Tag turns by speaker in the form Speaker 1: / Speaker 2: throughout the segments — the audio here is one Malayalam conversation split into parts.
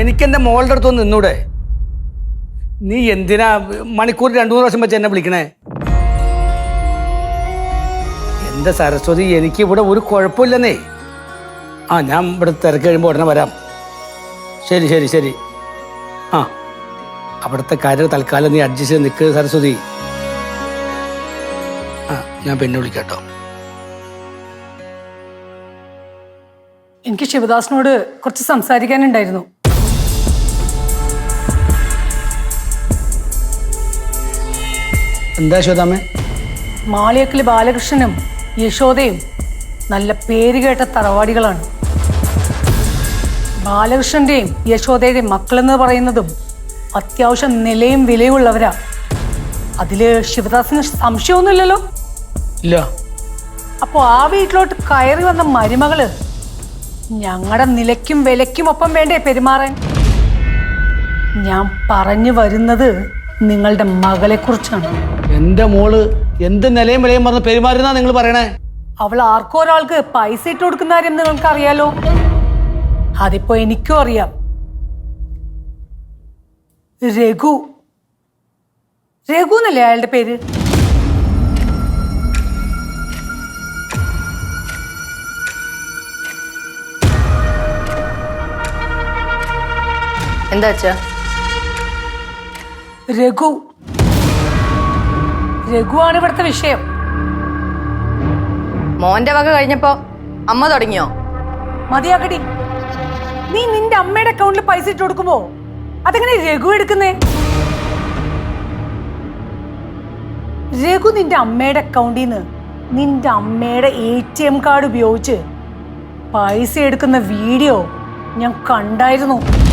Speaker 1: എനിക്കെന്റെ മോളുടെ അടുത്ത് ഒന്ന് നിന്നൂടെ? നീ എന്തിനാ മണിക്കൂർ രണ്ടു മൂന്ന് പ്രാവശ്യം വെച്ച് എന്നെ വിളിക്കണേ? എന്റെ സരസ്വതി എനിക്ക് ഇവിടെ ഒരു കുഴപ്പമില്ലെന്നേ. ആ ഞാൻ ഇവിടെ തിരക്ക് കഴിയുമ്പോൾ ഉടനെ വരാം. ശരി ശരി ശരി. ആ അവിടുത്തെ കാര്യം തൽക്കാലം നീ അഡ്ജസ്റ്റ് ചെയ്ത് നിൽക്ക് സരസ്വതി. ആ ഞാൻ പിന്നെ വിളിക്കാം
Speaker 2: എനിക്ക് ശിവദാസിനോട് കുറച്ച് സംസാരിക്കാനുണ്ടായിരുന്നു.
Speaker 1: എന്താ ശോതാമേ
Speaker 2: മാളിയക്കിൽ ബാലകൃഷ്ണനും യശോദയും നല്ല പേരുകേട്ട തറവാടികളാണ്. ബാലകൃഷ്ണന്റെയും യശോദയുടെയും മക്കളെന്ന് പറയുന്നതും അത്യാവശ്യം നിലയും വിലയുള്ളവരാ അതിൽ ശിവദാസിന് സംശയമൊന്നുമില്ലല്ലോ?
Speaker 1: ഇല്ല.
Speaker 2: അപ്പോ ആ വീട്ടിലോട്ട് കയറി വന്ന മരുമകൾ ഞങ്ങളുടെ നിലയ്ക്കും വിലയ്ക്കും ഒപ്പം വേണ്ടേ പെരുമാറാൻ? ഞാൻ പറഞ്ഞു വരുന്നത് നിങ്ങളുടെ മകളെ കുറിച്ചാണ്
Speaker 1: എന്റെ മോൾ എന്ത് നിലയും വിലയും പറഞ്ഞ് പെരുമാറുന്ന നിങ്ങൾ പറയണേ?
Speaker 2: അവൾ ആർക്കോ ഒരാൾക്ക് പൈസ ഇട്ട് കൊടുക്കുന്ന കാര്യം നിങ്ങൾക്ക് അറിയാലോ അതിപ്പോ എനിക്കും അറിയാം. രഘു. രഘു എന്നല്ലേ അയാളുടെ പേര്?
Speaker 3: എന്താ അച്ഛാ?
Speaker 2: രഘു. രഘു ആണ് ഇവിടുത്തെ വിഷയം.
Speaker 3: മോന്റെ വക കഴിഞ്ഞപ്പോ അമ്മ തുടങ്ങിയോ?
Speaker 2: മതിയാക്കടി. നീ നിന്റെ അമ്മയുടെ അക്കൗണ്ടിൽ പൈസ ഇട്ട് കൊടുക്കുമോ അതെങ്ങനെ രഘു എടുക്കുന്നേ? രഘു നിന്റെ അമ്മയുടെ അക്കൗണ്ടിൽ നിന്ന് നിന്റെ അമ്മയുടെ എ ടി എം കാർഡ് ഉപയോഗിച്ച് പൈസ എടുക്കുന്ന വീഡിയോ ഞാൻ കണ്ടായിരുന്നു.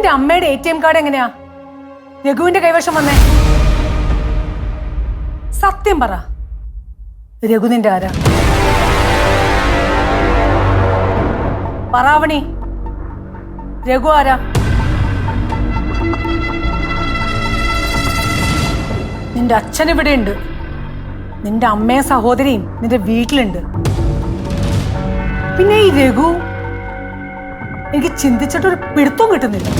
Speaker 2: നിന്റെ അമ്മയുടെ എ ടി എം കാർഡ് എങ്ങനെയാ? രഘുവിന്റെ കൈവശം വന്നേ. സത്യം പറ. രഘു നിന്റെ ആരാ? പറാവണി. രഘു ആരാ? നിന്റെ അച്ഛൻ ഇവിടെ ഉണ്ട് നിന്റെ അമ്മയും സഹോദരിയും നിന്റെ വീട്ടിലുണ്ട്. പിന്നെ ഈ രഘു എനിക്ക് ചിന്തിച്ചിട്ടൊരു പിടുത്തവും കിട്ടുന്നില്ല.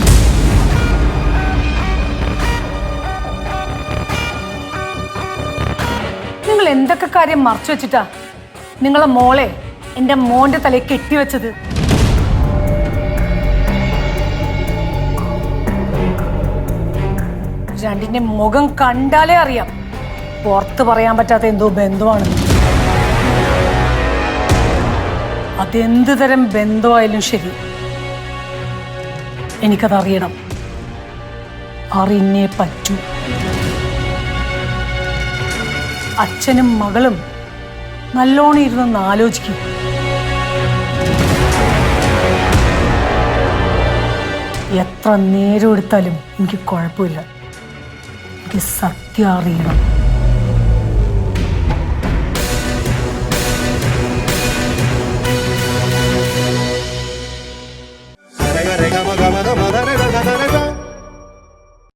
Speaker 2: കാര്യം മറച്ചു വെച്ചിട്ടാ. നിങ്ങളെ മോളെ എന്റെ മോന്റെ തലയിൽ കെട്ടിവെച്ചത് രണ്ടിന്റെ മുഖം കണ്ടാലേ അറിയാം. പുറത്ത് പറയാൻ പറ്റാത്ത എന്തോ ബന്ധമാണ്. അതെന്ത് തരം ബന്ധമായാലും ശരി. എനിക്കതറിയണം. അറിഞ്ഞേ പറ്റൂ. അച്ഛനും മകളും നല്ലോണം ഇരുന്നൊന്ന് ആലോചിക്കും. എത്ര നേരം എടുത്താലും എനിക്ക് കുഴപ്പമില്ല. എനിക്ക് സത്യം അറിയണം.